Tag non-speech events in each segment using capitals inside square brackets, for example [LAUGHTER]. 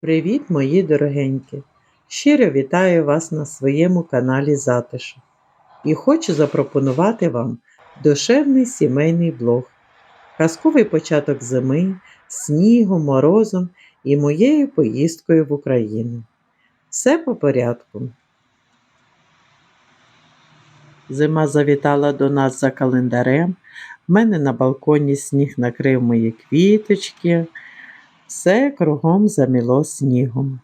Привіт, мої дорогенькі! Щиро вітаю вас на своєму каналі Затишок і хочу запропонувати вам душевний сімейний блог, казковий початок зими, снігом, морозом і моєю поїздкою в Україну. Все по порядку. Зима завітала до нас за календарем. В мене на балконі сніг накрив мої квіточки. Все кругом заміло снігом.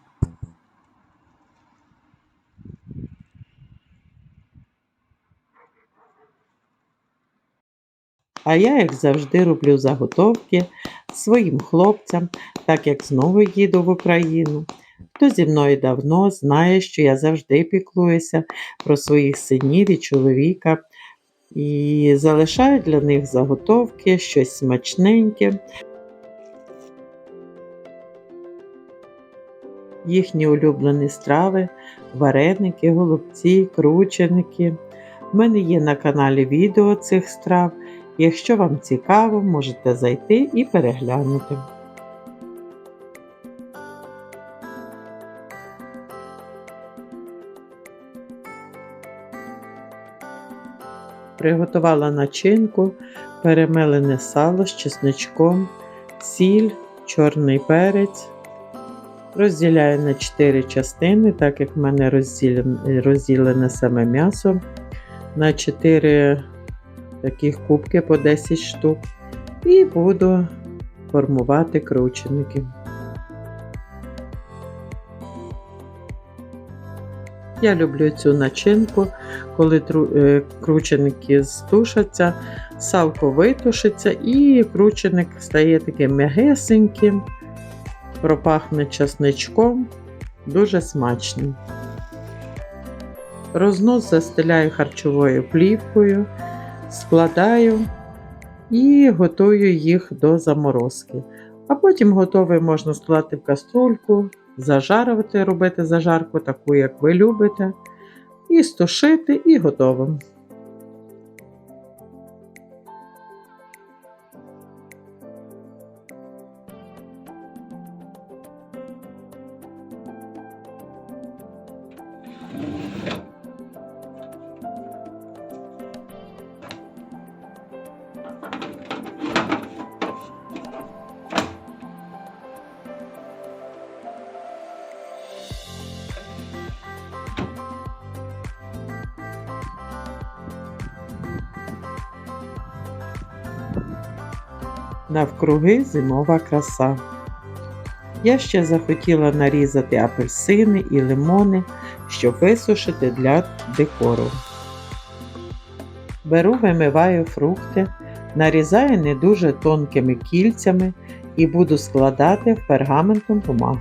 А я, як завжди, роблю заготовки своїм хлопцям, так як знову їду в Україну. Хто зі мною давно знає, що я завжди піклуюся про своїх синів і чоловіка і залишаю для них заготовки, щось смачненьке. Їхні улюблені страви, вареники, голубці, крученики. У мене є на каналі відео цих страв. Якщо вам цікаво, можете зайти і переглянути. Приготувала начинку, перемелене сало з чесничком, сіль, чорний перець, Розділяю на 4 частини, так як в мене розділене, розділене саме м'ясо на 4 таких кубки по 10 штук. І буду формувати крученики. Я люблю цю начинку, коли е, крученики стушаться, салко витушиться і крученик стає таким м'ягесеньким пропахне часничком, дуже смачний. Рознос застеляю харчовою плівкою, складаю і готую їх до заморозки. А потім готовий можна склати в каструльку, зажарувати, робити зажарку, таку, як ви любите, і стушити, і готово. Навкруги зимова краса. Я ще захотіла нарізати апельсини і лимони, щоб висушити для декору. Беру, вимиваю фрукти, нарізаю не дуже тонкими кільцями і буду складати в пергаментну бумагу.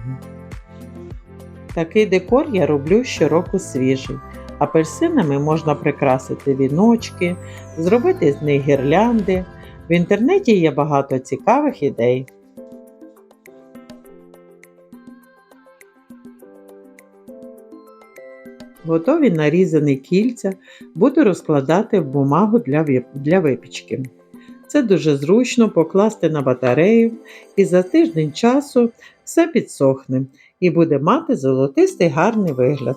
Такий декор я роблю щороку свіжий. Апельсинами можна прикрасити віночки, зробити з них гірлянди. В інтернеті є багато цікавих ідей. Готові нарізані кільця буду розкладати в бумагу для випічки. Це дуже зручно покласти на батарею і за тиждень часу все підсохне і буде мати золотистий гарний вигляд.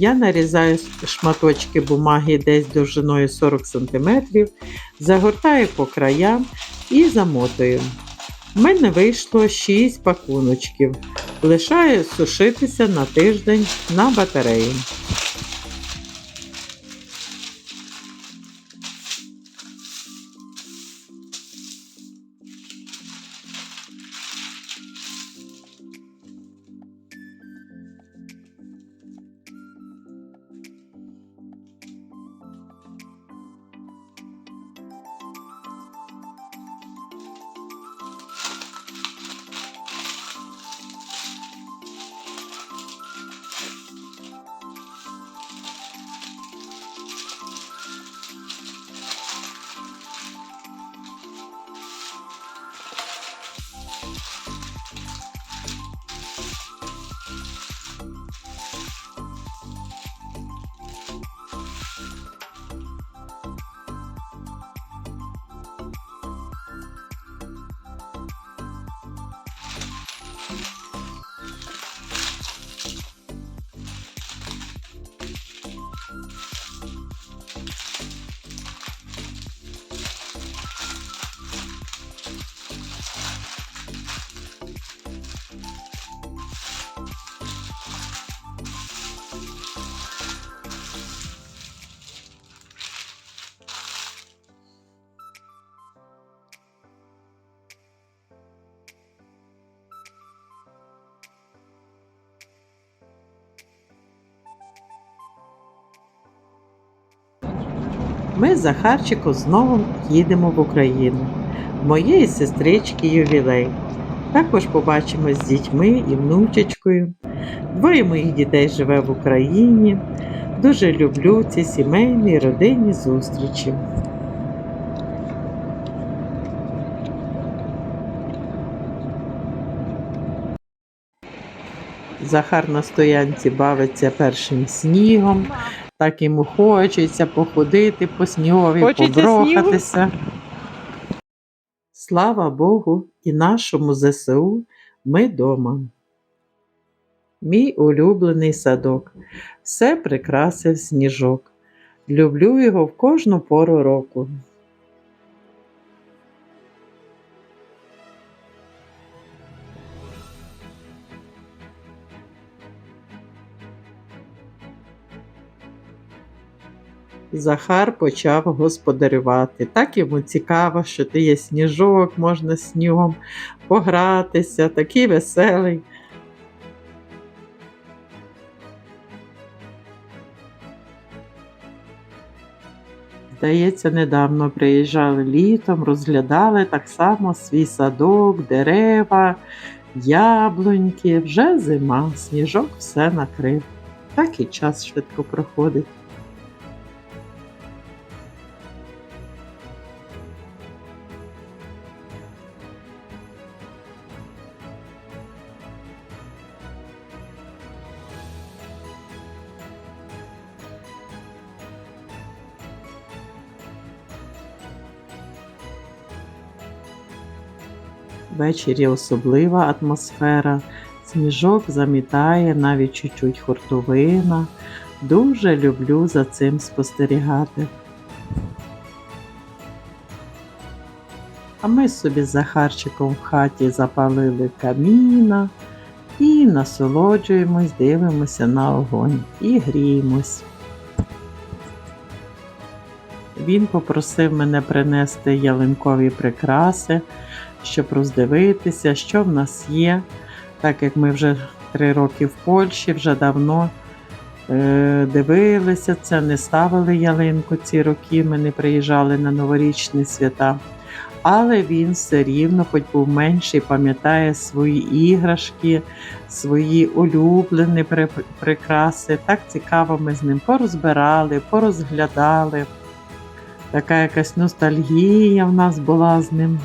Я нарізаю шматочки бумаги десь довжиною 40 см, загортаю по краям і замотую. У мене вийшло 6 пакуночків. Лишаю сушитися на тиждень на батареї. Ми з Захарчиком знову їдемо в Україну. Моєї сестрички ювілей. Також побачимось з дітьми і внучечкою. Двоє моїх дітей живе в Україні. Дуже люблю ці сімейні родинні зустрічі. Захар на стоянці бавиться першим снігом. Так йому хочеться походити по снігові, Хочеться поброхатися. Слава Богу і нашому ЗСУ ми дома. Мій улюблений садок. Все прикрасив сніжок. Люблю його в кожну пору року. Захар почав господарювати. Так йому цікаво, що ти є сніжок, можна снігом погратися, такий веселий. Здається, недавно приїжджали літом, розглядали так само свій садок, дерева, яблуньки. Вже зима, сніжок все накрив. Так і час швидко проходить. Ввечері особлива атмосфера. Сніжок замітає навіть чуть-чуть хуртовина. Дуже люблю за цим спостерігати. А ми собі з Захарчиком в хаті запалили каміна і насолоджуємось, дивимося на огонь і гріємось. Він попросив мене принести ялинкові прикраси, щоб роздивитися, що в нас є. Так як ми вже три роки в Польщі, вже давно е, дивилися це, не ставили ялинку ці роки, ми не приїжджали на новорічні свята. Але він все рівно, хоч був менший, пам'ятає свої іграшки, свої улюблені прикраси. Так цікаво ми з ним порозбирали, порозглядали. Така якась ностальгія в нас була з ним.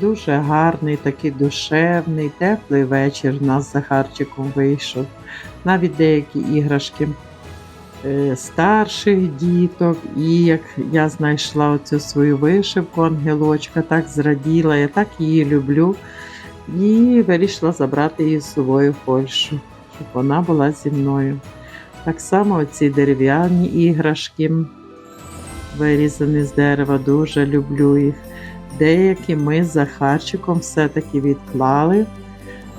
Дуже гарний, такий душевний, теплий вечір у нас з Захарчиком вийшов. Навіть деякі іграшки е, старших діток. І як я знайшла оцю свою вишивку ангелочка, так зраділа, я так її люблю. І вирішила забрати її з собою в Польщу, щоб вона була зі мною. Так само ці дерев'яні іграшки, вирізані з дерева, дуже люблю їх. Деякі ми з Захарчиком все-таки відклали,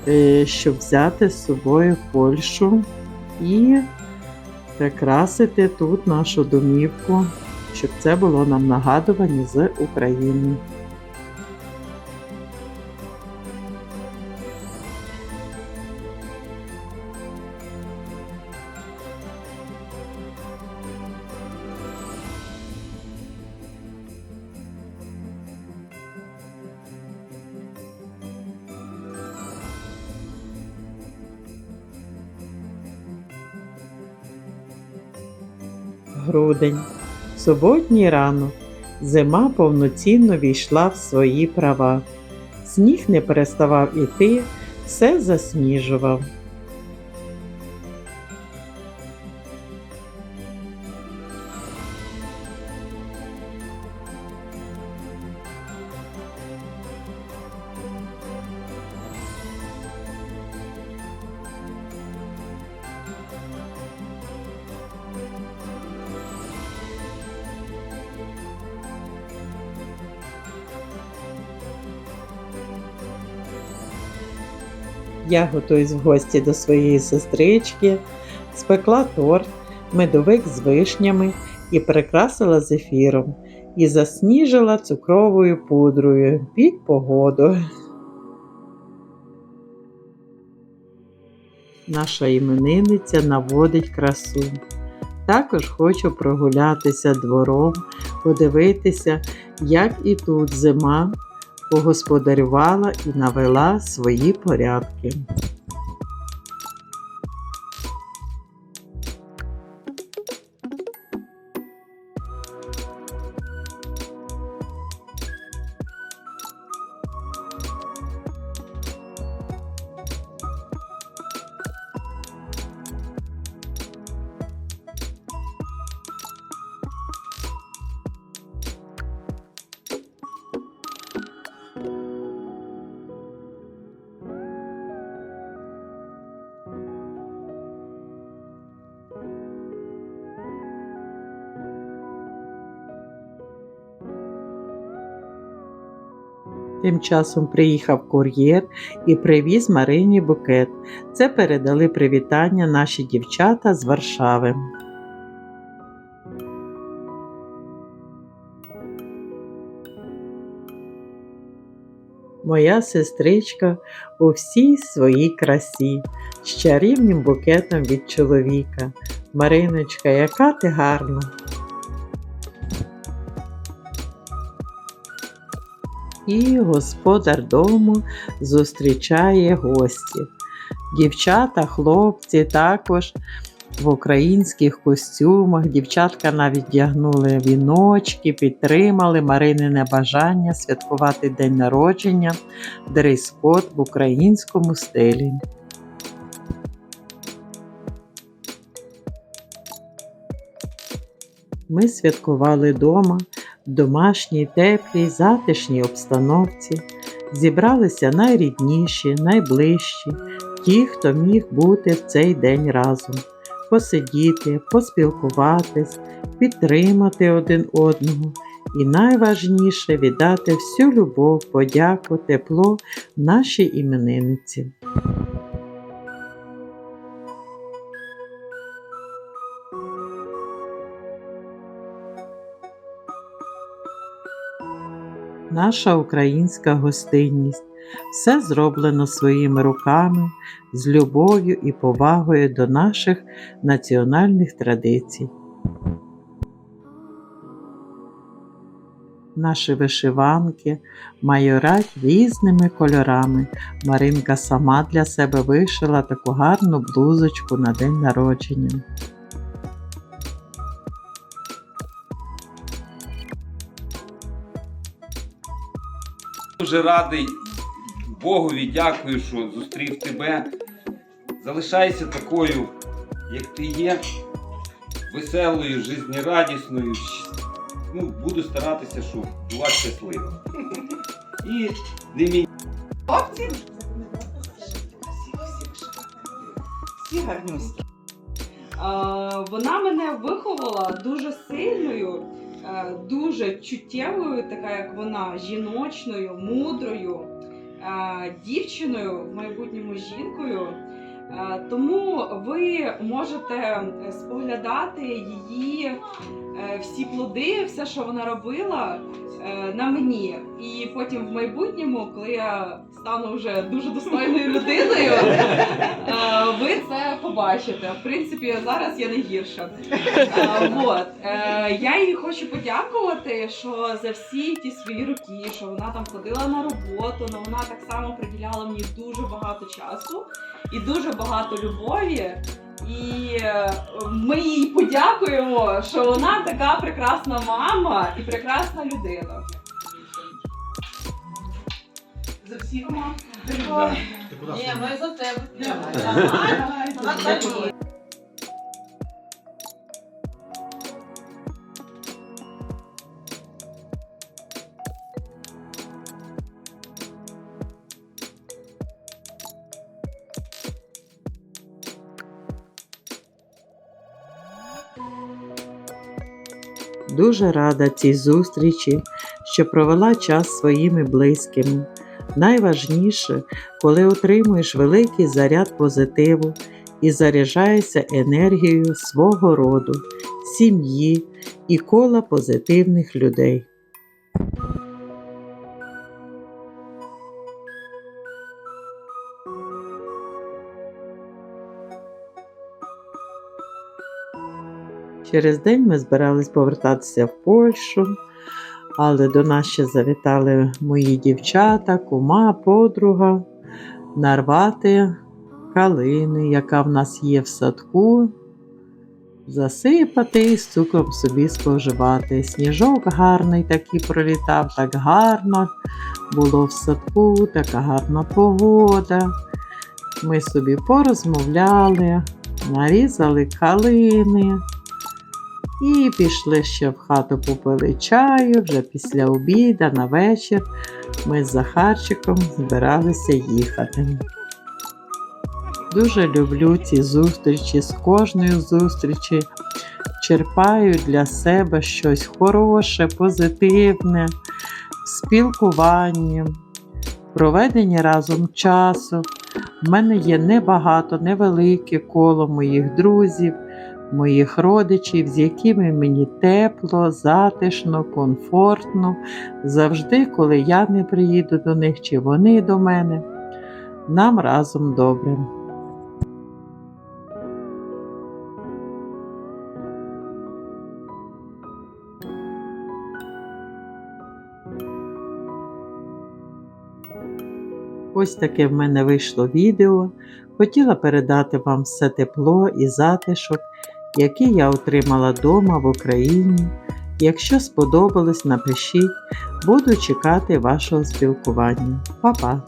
е, щоб взяти з собою Польщу і прикрасити тут нашу домівку, щоб це було нам нагадування з України. Грудень. Суботній ранок. Зима повноцінно війшла в свої права. Сніг не переставав іти, все засніжував. Я готуюсь в гості до своєї сестрички, спекла торт, медовик з вишнями і прикрасила зефіром, і засніжила цукровою пудрою під погоду. Наша іменинниця наводить красу. Також хочу прогулятися двором, подивитися, як і тут зима погосподарювала і навела свої порядки. Тим часом приїхав кур'єр і привіз Марині букет. Це передали привітання наші дівчата з Варшави. Моя сестричка у всій своїй красі, з чарівним букетом від чоловіка. Мариночка, яка ти гарна! І господар дому зустрічає гостів. Дівчата, хлопці також в українських костюмах. Дівчатка навіть вдягнули віночки, підтримали Маринине бажання святкувати день народження, дрес-код в українському стилі. Ми святкували дома домашній, теплій, затишній обстановці. Зібралися найрідніші, найближчі, ті, хто міг бути в цей день разом, посидіти, поспілкуватись, підтримати один одного і найважніше віддати всю любов, подяку, тепло нашій іменинниці. Наша українська гостинність все зроблено своїми руками, з любов'ю і повагою до наших національних традицій. Наші вишиванки майорять різними кольорами. Маринка сама для себе вишила таку гарну блузочку на день народження. Дуже радий Богові, дякую, що зустрів тебе. Залишайся такою, як ти є, веселою, жизнерадісною. Ну, буду старатися, щоб була щаслива. І не мій Хлопці? Всі гарнюські. Е, Вона мене виховала дуже сильною, дуже чуттєвою, така як вона, жіночною, мудрою е, дівчиною, в майбутньому жінкою. Е, Тому ви можете споглядати її е, всі плоди, все, що вона робила е, на мені. І потім в майбутньому, коли я стану вже дуже достойною людиною, [LAUGHS] е, ви це побачите. В принципі, зараз я не гірша. Е, Вот. Е, Я їй хочу подякувати, що за всі ті свої роки, що вона там ходила на роботу, але вона так само приділяла мені дуже багато часу і дуже багато любові. І е, ми їй подякуємо, що вона така прекрасна мама і прекрасна людина. За всіх мам. Ні, ми за тебе. Дуже рада цій зустрічі, що провела час своїми близькими. Найважніше, коли отримуєш великий заряд позитиву і заряджаєшся енергією свого роду, сім'ї і кола позитивних людей. Через день ми збирались повертатися в Польщу, але до нас ще завітали мої дівчата, кума, подруга, нарвати калини, яка в нас є в садку, засипати і з цукром собі споживати. Сніжок гарний такий пролітав, так гарно було в садку, така гарна погода. Ми собі порозмовляли, нарізали калини і пішли ще в хату попили чаю вже після обіда на вечір. Ми з Захарчиком збиралися їхати. Дуже люблю ці зустрічі. З кожної зустрічі черпаю для себе щось хороше, позитивне, в спілкуванні, проведення разом часу. У мене є небагато, невелике коло моїх друзів, моїх родичів, з якими мені тепло, затишно, комфортно. Завжди, коли я не приїду до них чи вони до мене, нам разом добре. Ось таке в мене вийшло відео. Хотіла передати вам все тепло і затишок, які я отримала дома в Україні. Якщо сподобалось, напишіть, буду чекати вашого спілкування. Па-па!